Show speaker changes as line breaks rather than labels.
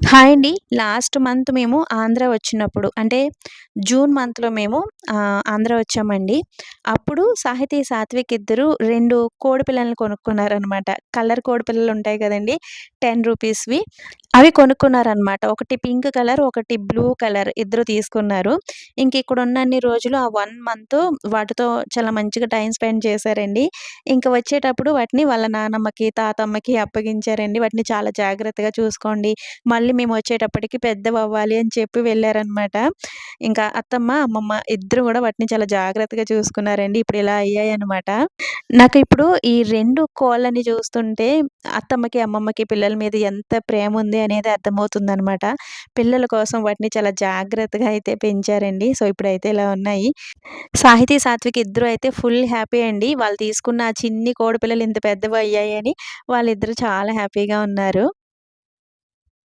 Hi అండి. Last month మేము ఆంధ్ర వచ్చినప్పుడు అంటే జూన్ మంత్‌లో మేము ఆంధ్ర వచ్చామండి. అప్పుడు సాహితీ, సాత్విక్ ఇద్దరు 2 కోడిపిల్లల్ని కొనుక్కున్నారనమాట. కలర్ కోడిపిల్లలు ఉంటాయి కదండి టెన్ రూపీస్‌వి అవి కొనుక్కున్నారనమాట. ఒకటి పింక్ కలర్, ఒకటి బ్లూ కలర్ ఇద్దరు తీసుకున్నారు. ఇంక ఇక్కడ ఉన్నన్ని రోజులు ఆ వన్ మంత్ వాటితో చాలా మంచిగా టైం స్పెండ్ చేశారండి. ఇంకా వచ్చేటప్పుడు వాటిని వాళ్ళ నానమ్మకి, తాతమ్మకి అప్పగించారండి. వాటిని చాలా జాగ్రత్తగా చూసుకోండి. మళ్ళీ మేము వచ్చేటప్పటికి పెద్దవవ్వాలి అని చెప్పి వెళ్ళారనమాట ఇంకా అత్తమ్మ, అమ్మమ్మ ఇద్దరు కూడా వాటిని చాలా జాగ్రత్తగా చూసుకున్నారండి. ఇప్పుడు ఇలా అయ్యాయనమాట. నాకు ఇప్పుడు ఈ రెండు కోళ్ళని చూస్తుంటే అత్తమ్మకి, అమ్మమ్మకి పిల్లల మీద ఎంత ప్రేమ ఉంది అనేది అర్థమవుతుంది అనమాట పిల్లల కోసం వాటిని చాలా జాగ్రత్తగా అయితే పెంచారండి. సో, ఇప్పుడైతే ఇలా ఉన్నాయి. సాహితీ, సాత్విక్ ఇద్దరు అయితే ఫుల్ హ్యాపీ అండి. వాళ్ళు తీసుకున్న ఆ చిన్ని కోడిపిల్లలు ఇంత పెద్దవి అయ్యాయి అని వాళ్ళిద్దరూ చాలా హ్యాపీగా ఉన్నారు.